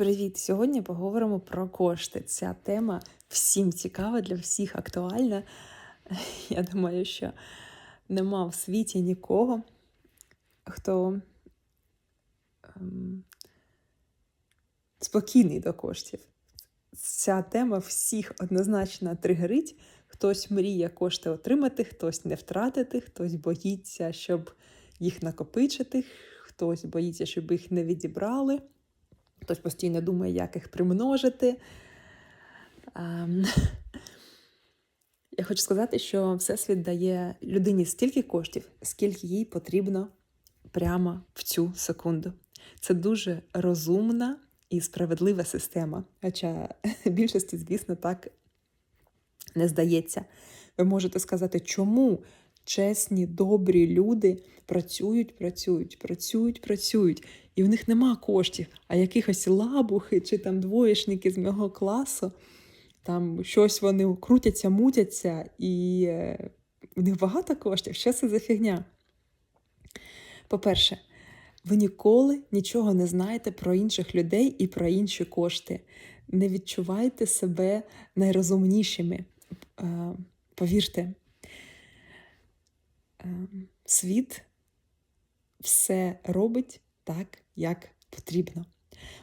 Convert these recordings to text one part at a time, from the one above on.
Привіт! Сьогодні поговоримо про кошти. Ця тема всім цікава, для всіх актуальна. Я думаю, що нема в світі нікого, хто ем, спокійний до коштів. Ця тема всіх однозначно тригерить. Хтось мріє кошти отримати, хтось не втратити, хтось боїться, щоб їх накопичити, хтось боїться, щоб їх не відібрали. Хтось постійно думає, як їх примножити. Ем, Я хочу сказати, що Всесвіт дає людині стільки коштів, скільки їй потрібно прямо в цю секунду. Це дуже розумна і справедлива система. Хоча більшості, звісно, так не здається. Ви можете сказати, чому чесні, добрі люди працюють, працюють, працюють, працюють, і в них нема коштів, а якихось лабухи чи там двоєшники з мого класу, там щось вони крутяться, мутяться, і е, в них багато коштів. Що це за фігня? По-перше, ви ніколи нічого не знаєте про інших людей і про інші кошти. Не відчувайте себе найрозумнішими. Е, Повірте, світ все робить так, як потрібно.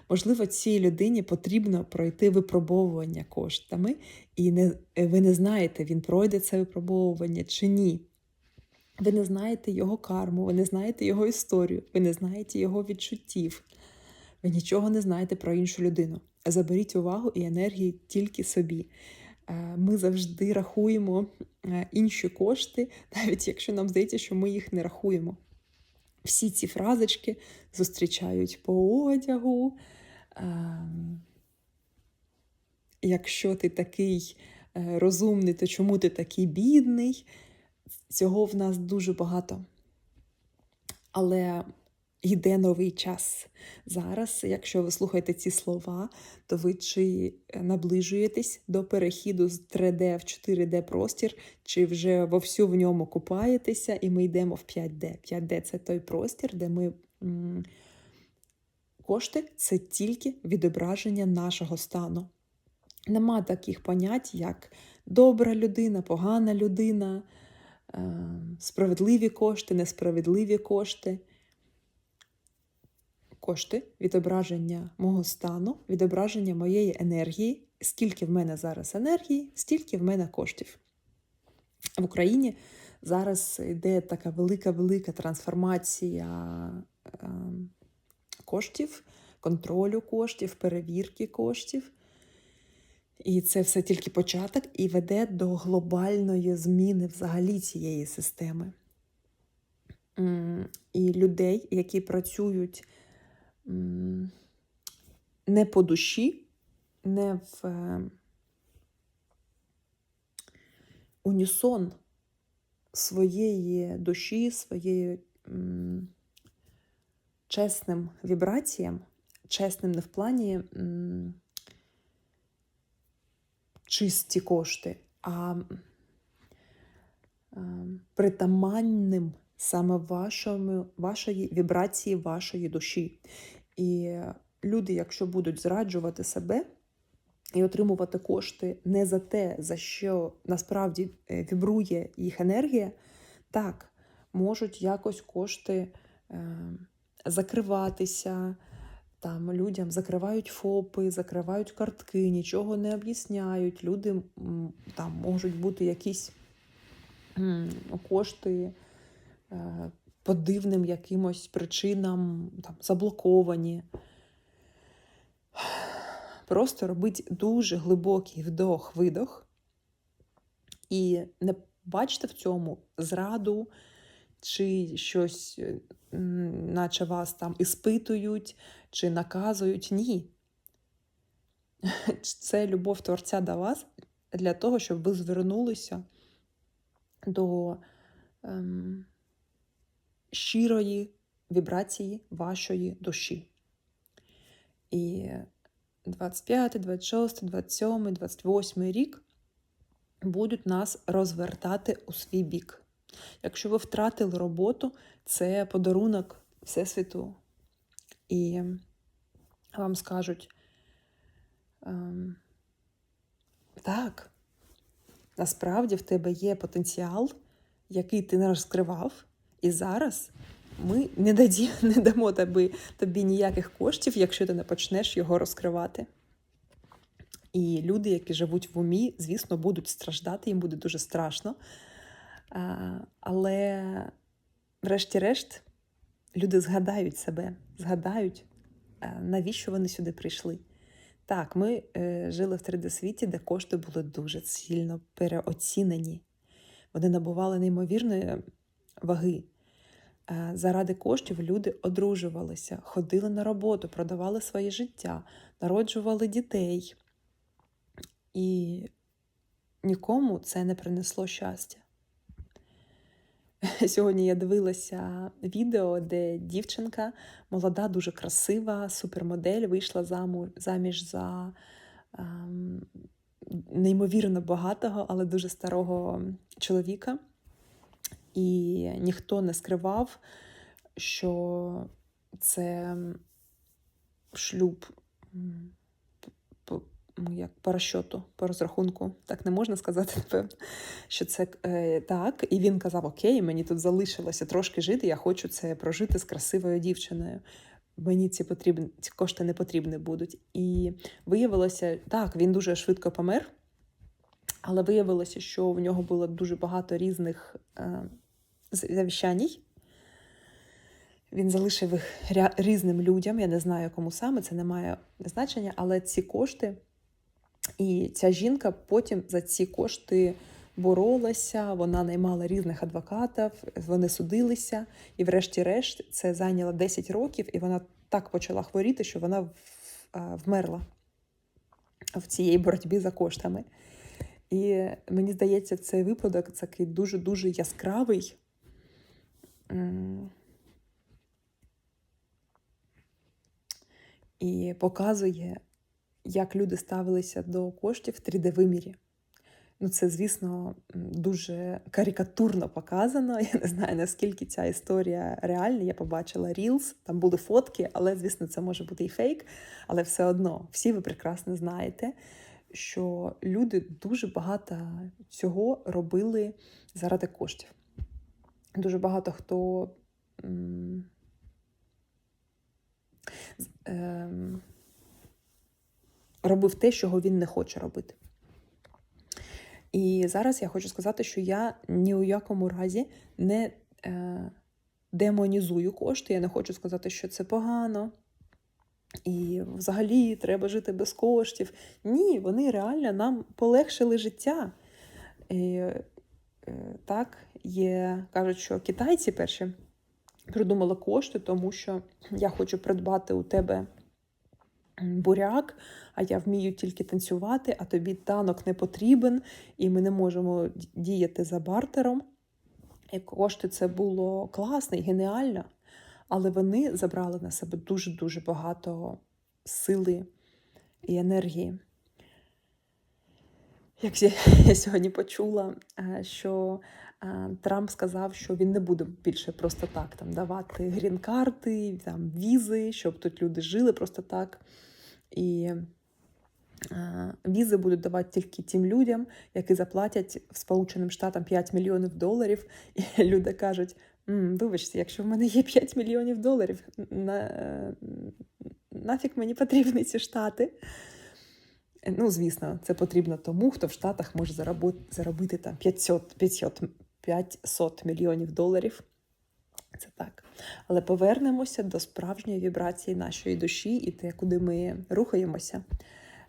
Можливо, цій людині потрібно пройти випробовування коштами, і не, ви не знаєте, він пройде це випробовування чи ні. Ви не знаєте його карму, ви не знаєте його історію, ви не знаєте його відчуттів. Ви нічого не знаєте про іншу людину. Заберіть увагу і енергії тільки собі. Е, Ми завжди рахуємо е, інші кошти, навіть якщо нам здається, що ми їх не рахуємо. Всі ці фразочки зустрічають по одягу. Ем, Якщо ти такий е, розумний, то чому ти такий бідний? Цього в нас дуже багато. Але йде новий час. Зараз, якщо ви слухаєте ці слова, то ви чи наближуєтесь до перехіду з 3D в 4D простір, чи вже вовсю в ньому купаєтеся, і ми йдемо в 5D. 5D це той простір, де ми. Кошти це тільки відображення нашого стану. Нема таких понять, як добра людина, погана людина, е, справедливі кошти, несправедливі кошти. Кошти відображення мого стану, відображення моєї енергії. Скільки в мене зараз енергії, стільки в мене коштів. В Україні зараз йде така велика-велика трансформація е, коштів, контролю коштів, перевірки коштів. І це все тільки початок і веде до глобальної зміни взагалі цієї системи. І людей, які працюють не по душі, не в е, унісон своєї душі, своєю чесним вібраціям, чесним не в плані чисті кошти, а притаманним саме вашому, вашої вібрації, вашої душі. І люди, якщо будуть зраджувати себе і отримувати кошти не за те, за що насправді е, вібрує їх енергія, так, можуть якось кошти е, закриватися. Там людям закривають ФОПи, закривають картки, нічого не об'ясняють. Люди там можуть бути якісь кошти е, по дивним якимось причинам там, заблоковані. Просто робить дуже глибокий вдох-видох і не бачите в цьому зраду чи щось, е, наче вас там іспитують чи наказують. Ні. Це любов Творця до вас для того, щоб ви звернулися до ем, щирої вібрації вашої душі. І 25, 26, 27, 28 рік будуть нас розвертати у свій бік. Якщо ви втратили роботу, це подарунок Всесвіту. І вам скажуть, ем, так, насправді в тебе є потенціал, який ти не розкривав, і зараз ми не, даді, не дамо тобі, тобі ніяких коштів, якщо ти не почнеш його розкривати. І люди, які живуть в умі, звісно, будуть страждати, їм буде дуже страшно. Але, врешті-решт, люди згадають себе, згадають, навіщо вони сюди прийшли. Так, ми е, жили в 3D-світі, де кошти були дуже сильно переоцінені. Вони набували неймовірної ваги. Е, Заради коштів люди одружувалися, ходили на роботу, продавали своє життя, народжували дітей. І нікому це не принесло щастя. Сьогодні я дивилася відео, де дівчинка, молода, дуже красива, супермодель, вийшла заміж за ем, неймовірно багатого, але дуже старого чоловіка. І ніхто не скривав, що це шлюб ну, як по розчоту, по розрахунку. Так не можна сказати, напевно, що це е, так. І він казав: Окей, мені тут залишилося трошки жити, я хочу це прожити з красивою дівчиною. Мені ці потрібні ці кошти не потрібні будуть. І виявилося, так, він дуже швидко помер, але виявилося, що в нього було дуже багато різних е, завіщаній. Він залишив їх різним людям. Я не знаю, кому саме, це не має значення, але ці кошти. І ця жінка потім за ці кошти боролася, вона наймала різних адвокатів, вони судилися, і, врешті-решт, це зайняло 10 років, і вона так почала хворіти, що вона вмерла в цій боротьбі за коштами. І мені здається, цей випадок такий дуже-дуже яскравий. І показує, як люди ставилися до коштів в 3D-вимірі. Ну, це, звісно, дуже карикатурно показано. Я не знаю, наскільки ця історія реальна. Я побачила Reels, там були фотки, але, звісно, це може бути і фейк. Але все одно, всі ви прекрасно знаєте, що люди дуже багато цього робили заради коштів. Дуже багато хто. ем, робив те, чого він не хоче робити. І зараз я хочу сказати, що я ні у якому разі не е, демонізую кошти. Я не хочу сказати, що це погано. І взагалі треба жити без коштів. Ні, вони реально нам полегшили життя. Е, так, є, кажуть, що китайці перші придумали кошти, тому що я хочу придбати у тебе буряк, а я вмію тільки танцювати, а тобі танок не потрібен, і ми не можемо діяти за бартером. І кошти це було класно і геніально, але вони забрали на себе дуже-дуже багато сили і енергії. Як я сьогодні почула, е, що е, Трамп сказав, що він не буде більше просто так там давати грін-карти, там візи, щоб тут люди жили просто так. І е, візи будуть давати тільки тим людям, які заплатять в Сполученим Штатам 5 мільйонів доларів. І люди кажуть: «М, вибачте, якщо в мене є 5 мільйонів доларів, на, нафіг мені потрібні ці штати. Ну, звісно, це потрібно тому, хто в Штатах може заробити, заробити там 500, 500, 500 мільйонів доларів. Це так. Але повернемося до справжньої вібрації нашої душі і те, куди ми рухаємося.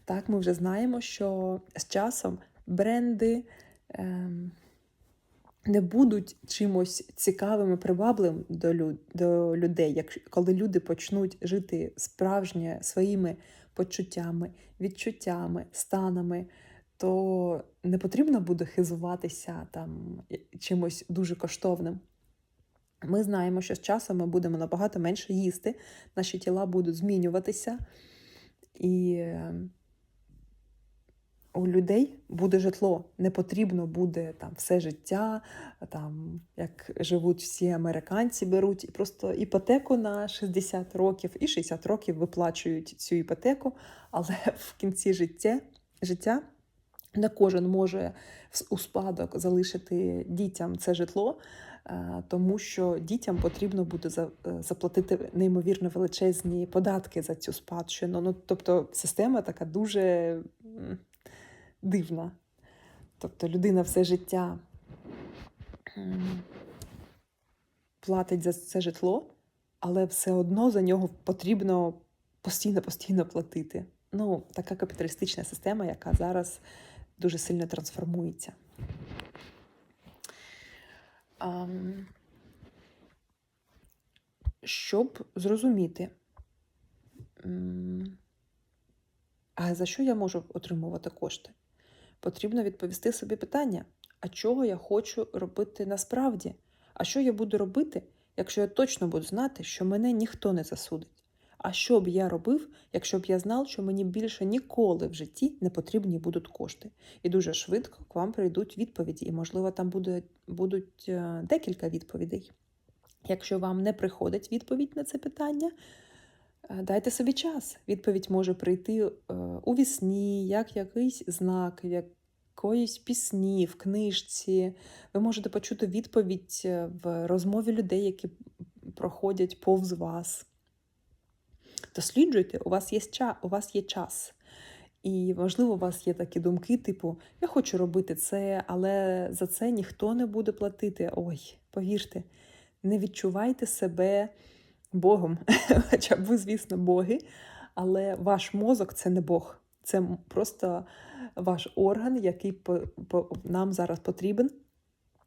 Так, ми вже знаємо, що з часом бренди ем, не будуть чимось цікавим і привабливим до, лю- до людей, як, коли люди почнуть жити справжнє своїми почуттями, відчуттями, станами, то не потрібно буде хизуватися там чимось дуже коштовним. Ми знаємо, що з часом ми будемо набагато менше їсти, наші тіла будуть змінюватися, і у людей буде житло. Не потрібно буде там все життя, там як живуть всі американці, беруть і просто іпотеку на 60 років і 60 років виплачують цю іпотеку, але в кінці життя, життя не кожен може у спадок залишити дітям це житло, е, тому що дітям потрібно буде е, заплатити неймовірно величезні податки за цю спадщину. Ну, тобто система така дуже дивна. Тобто людина все життя платить за це житло, але все одно за нього потрібно постійно-постійно платити. Ну, така капіталістична система, яка зараз дуже сильно трансформується. Щоб зрозуміти, а за що я можу отримувати кошти? Потрібно відповісти собі питання: а чого я хочу робити насправді? А що я буду робити, якщо я точно буду знати, що мене ніхто не засудить? А що б я робив, якщо б я знав, що мені більше ніколи в житті не потрібні будуть кошти? І дуже швидко к вам прийдуть відповіді, і, можливо, там буде, будуть е, декілька відповідей. Якщо вам не приходить відповідь на це питання, дайте собі час. Відповідь може прийти е, у вісні, як якийсь знак, в якоїсь пісні, в книжці. Ви можете почути відповідь е, в розмові людей, які проходять повз вас. Досліджуйте, у вас є, ча- у вас є час. І, можливо, у вас є такі думки, типу, я хочу робити це, але за це ніхто не буде платити. Ой, повірте, не відчувайте себе Богом. Хоча ви, звісно, боги, але ваш мозок це не Бог. Це просто ваш орган, який по, по, нам зараз потрібен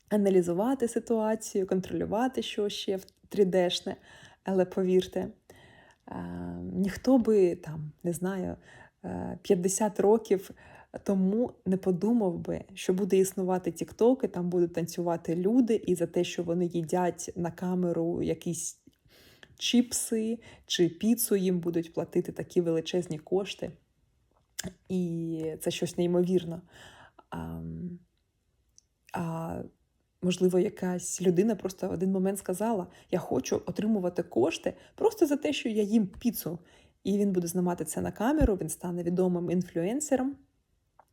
аналізувати ситуацію, контролювати, що ще в 3D-шне. Але повірте, е, ніхто би там, не знаю, е, 50 років тому не подумав би, що буде існувати і там будуть танцювати люди, і за те, що вони їдять на камеру якісь чіпси чи піцу, їм будуть платити такі величезні кошти. І це щось неймовірно. А, а можливо, якась людина просто в один момент сказала: Я хочу отримувати кошти просто за те, що я їм піцу. І він буде знімати це на камеру, він стане відомим інфлюенсером.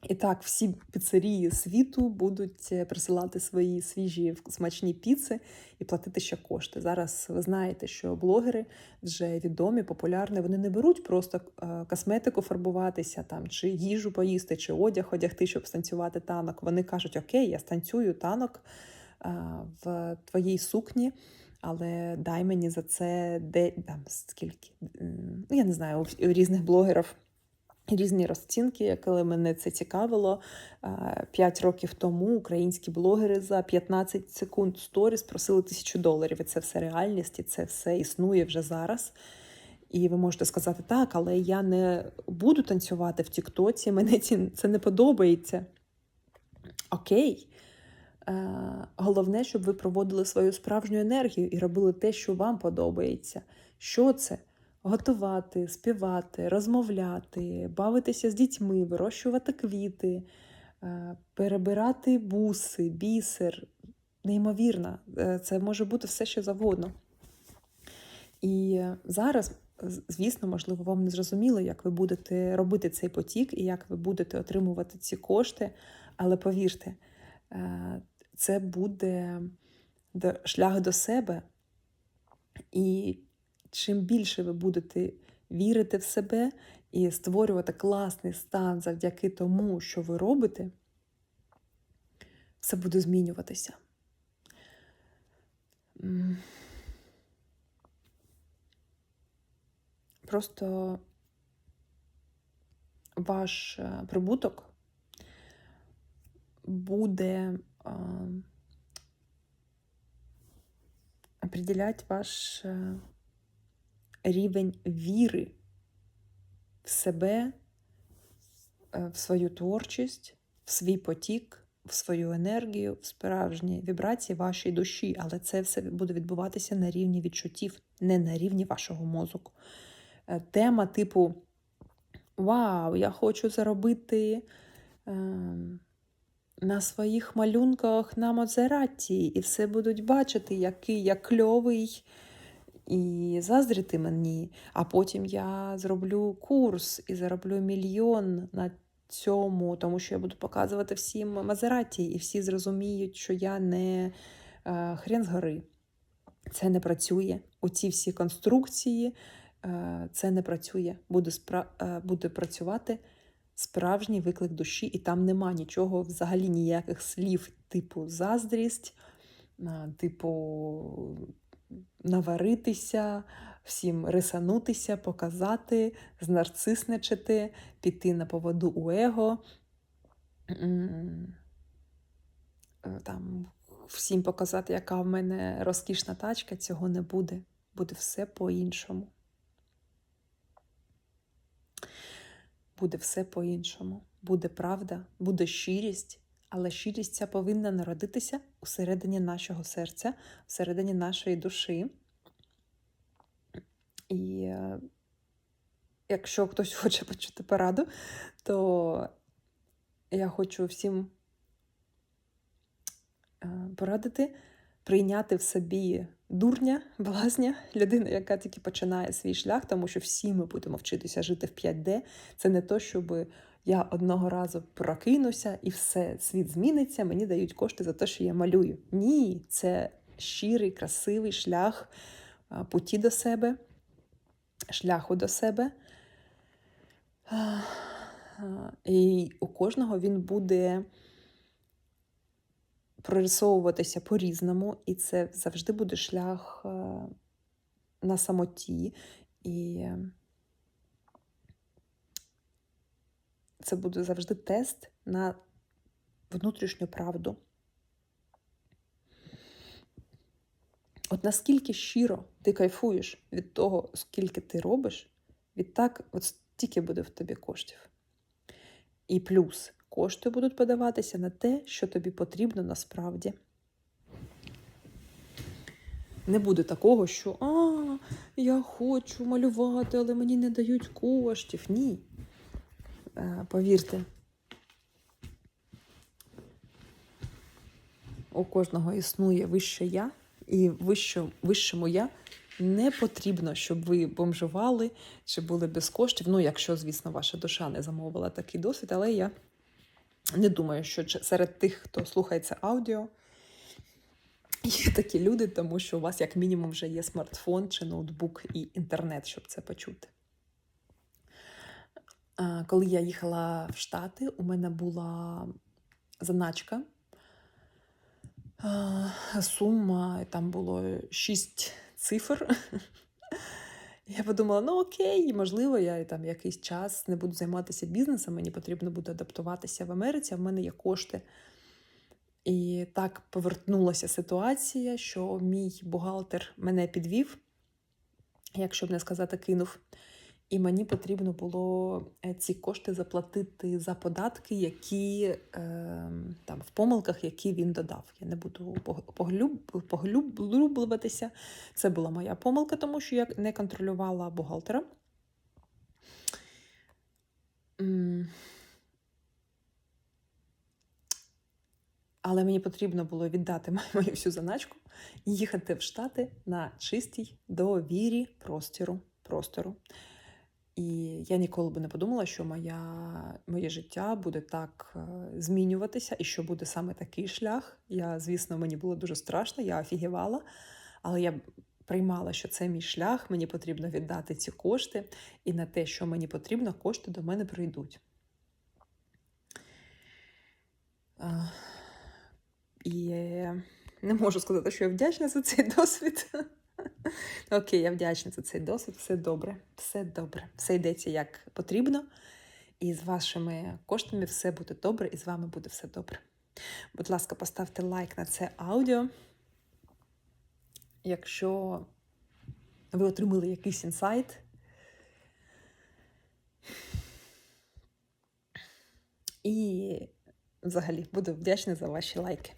І так, всі піцерії світу будуть е, присилати свої свіжі смачні піци і платити ще кошти. Зараз ви знаєте, що блогери вже відомі, популярні. Вони не беруть просто е, косметику фарбуватися там, чи їжу поїсти, чи одяг одягти, щоб станцювати танок. Вони кажуть: Окей, я станцюю танок е, в твоїй сукні. Але дай мені за це де там скільки. Ну, я не знаю, у різних блогерів різні розцінки, коли мене це цікавило. П'ять років тому українські блогери за 15 секунд сторіс просили тисячу доларів. І це все реальність, і це все існує вже зараз. І ви можете сказати, так, але я не буду танцювати в Тіктоці, мене ці- це не подобається. Окей. Головне, щоб ви проводили свою справжню енергію і робили те, що вам подобається. Що це? Готувати, співати, розмовляти, бавитися з дітьми, вирощувати квіти, е, перебирати буси, бісер. Неймовірно, Е, це може бути все, що завгодно. І зараз, звісно, можливо, вам не зрозуміло, як ви будете робити цей потік і як ви будете отримувати ці кошти. Але повірте, е, це буде шлях до себе. І чим більше ви будете вірити в себе і створювати класний стан завдяки тому, що ви робите, все буде змінюватися. Просто ваш е, прибуток буде а, определять ваш е, рівень віри в себе, е, в свою творчість, в свій потік, в свою енергію, в справжні вібрації вашої душі. Але це все буде відбуватися на рівні відчуттів, не на рівні вашого мозку. Е, Тема типу Вау, я хочу заробити ем, на своїх малюнках на Мозераті, і все будуть бачити, який я кльовий, і заздрити мені. А потім я зроблю курс і зароблю мільйон на цьому, тому що я буду показувати всім Мазераті, і всі зрозуміють, що я не е, хрен з гори. Це не працює. У ці всі конструкції е, це не працює. Буде, спра... е, буде працювати справжній виклик душі, і там нема нічого, взагалі ніяких слів, типу заздрість, е, типу наваритися, всім рисанутися, показати, знарцисничати, піти на поводу у его. Е, Там всім показати, яка в мене розкішна тачка, цього не буде. Буде все по-іншому. Буде все по-іншому. Буде правда, буде щирість, але щирість ця повинна народитися усередині нашого серця, всередині нашої душі. І е, якщо хтось хоче почути пораду, то я хочу всім е, порадити прийняти в собі дурня, блазня, людину, яка тільки починає свій шлях, тому що всі ми будемо вчитися жити в 5D. Це не то, щоб я одного разу прокинуся і все, світ зміниться, мені дають кошти за те, що я малюю. Ні, це щирий, красивий шлях путі до себе, шляху до себе. І у кожного він буде прорисовуватися по-різному, і це завжди буде шлях на самоті. І це буде завжди тест на внутрішню правду. От наскільки щиро ти кайфуєш від того, скільки ти робиш, відтак от стільки буде в тобі коштів. І плюс кошти будуть подаватися на те, що тобі потрібно насправді. Не буде такого, що а, я хочу малювати, але мені не дають коштів. Ні. Е, Повірте, у кожного існує вище я, і вище, вищому я не потрібно, щоб ви бомжували чи були без коштів. Ну, якщо, звісно, ваша душа не замовила такий досвід, але я не думаю, що серед тих, хто слухає це аудіо, є такі люди, тому що у вас, як мінімум, вже є смартфон чи ноутбук і інтернет, щоб це почути. А, Коли я їхала в Штати, у мене була заначка. Сума, там було шість цифр. Я подумала, ну окей, можливо, я там якийсь час не буду займатися бізнесом, мені потрібно буде адаптуватися в Америці, а в мене є кошти. І так повернулася ситуація, що мій бухгалтер мене підвів, якщо б не сказати, кинув. І мені потрібно було е, ці кошти заплатити за податки, які е, там в помилках, які він додав. Я не буду поглюб, поглублюватися. Це була моя помилка, тому що я не контролювала бухгалтера. Але мені потрібно було віддати мою всю заначку і їхати в Штати на чистій довірі простору. простору. І я ніколи би не подумала, що моя, моє життя буде так е, змінюватися, і що буде саме такий шлях. Я, звісно, мені було дуже страшно, я офігівала, але я приймала, що це мій шлях, мені потрібно віддати ці кошти, і на те, що мені потрібно, кошти до мене прийдуть. І е, не можу сказати, що я вдячна за цей досвід. Окей, я вдячна за цей досвід. Все добре, все добре. Все йдеться як потрібно. І з вашими коштами все буде добре, і з вами буде все добре. Будь ласка, поставте лайк на це аудіо. Якщо ви отримали якийсь інсайт. І взагалі буду вдячна за ваші лайки.